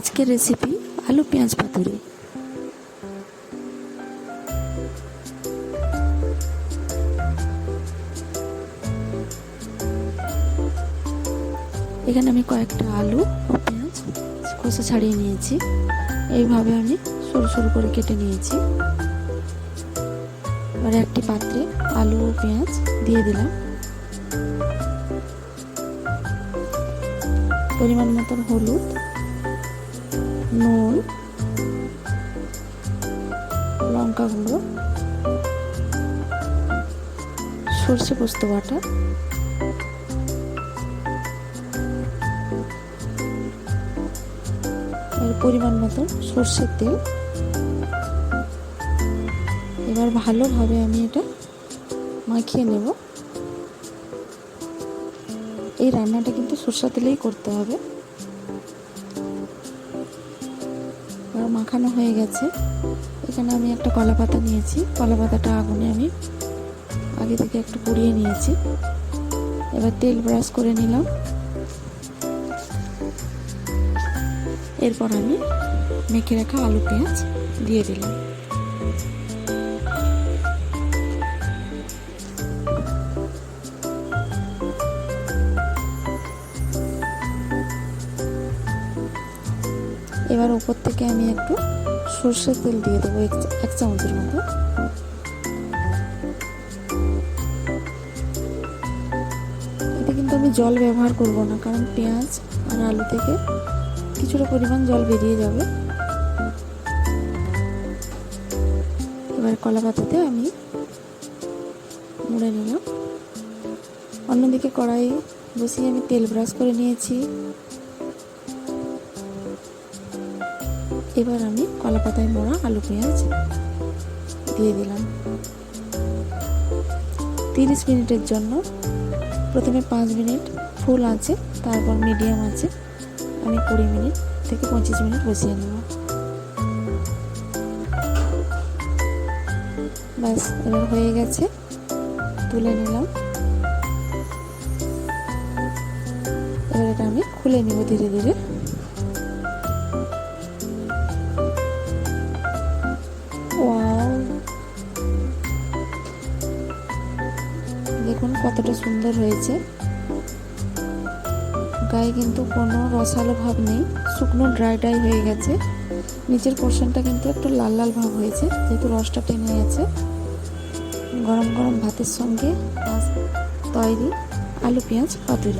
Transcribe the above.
আজকের রেসিপি আলু পেঁয়াজ পাতুরি। এখানে আমি কয়েকটা আলু ও পেঁয়াজ খোসা ছাড়িয়ে নিয়েছি। এইভাবে আমি সরু সরু করে কেটে নিয়েছি। এবার একটি পাত্রে আলু ও পেঁয়াজ দিয়ে দিলাম। পরিমাণ মতন হলুদ নুন, লঙ্কা গুঁড়ো, সর্ষে পোস্ত বাটা, এর পরিমাণ মতো সর্ষের তেল। এবার ভালোভাবে আমি এটা মাখিয়ে নেব। এই রান্নাটা কিন্তু সর্ষা তেলেই করতে হবে। এবার মাখানো হয়ে গেছে। এখানে আমি একটা কলা পাতা নিয়েছি। কলা পাতাটা আগুনে আমি আগে থেকে একটু পুড়িয়ে নিয়েছি। এবার তেল ব্রাশ করে নিলাম। এরপর আমি মেখে রাখা আলু পেঁয়াজ দিয়ে দিলাম। এবার উপর থেকে আমি একটু সর্ষের তেল দিয়ে দেবো, এক- চামচের মতো। এতে কিন্তু আমি জল ব্যবহার করব না, কারণ পেঁয়াজ আর আলু থেকে কিছুটা পরিমাণ জল বেরিয়ে যাবে। এবার কলা পাতাতে আমি মুড়ে নিলাম। অন্যদিকে কড়াই বসিয়ে আমি তেল ব্রাশ করে নিয়েছি। এবার আমি কলা পাতায় মোড়া আলু পেঁয়াজ দিয়ে দিলাম। তিরিশ মিনিটের জন্য। প্রথমে পাঁচ মিনিট ফুল আছে, তারপর মিডিয়াম আছে। আমি কুড়ি মিনিট থেকে পঁচিশ মিনিট বসিয়ে নেব। ব্যাস, এবার হয়ে গেছে। তুলে নিলাম। এবার এটা আমি খুলে নিব ধীরে ধীরে। দেখুন কতটা সুন্দর হয়েছে। গায়ে কিন্তু কোনো রসালো ভাব নেই, শুকনো ড্রাই ড্রাই হয়ে গেছে। নিচের পোর্শনটা কিন্তু একটু লাল লাল ভাব হয়েছে, যেহেতু রসটা টেনে গেছে গরম গরম ভাতের সঙ্গে তৈরি আলু পেঁয়াজ পাতুরি।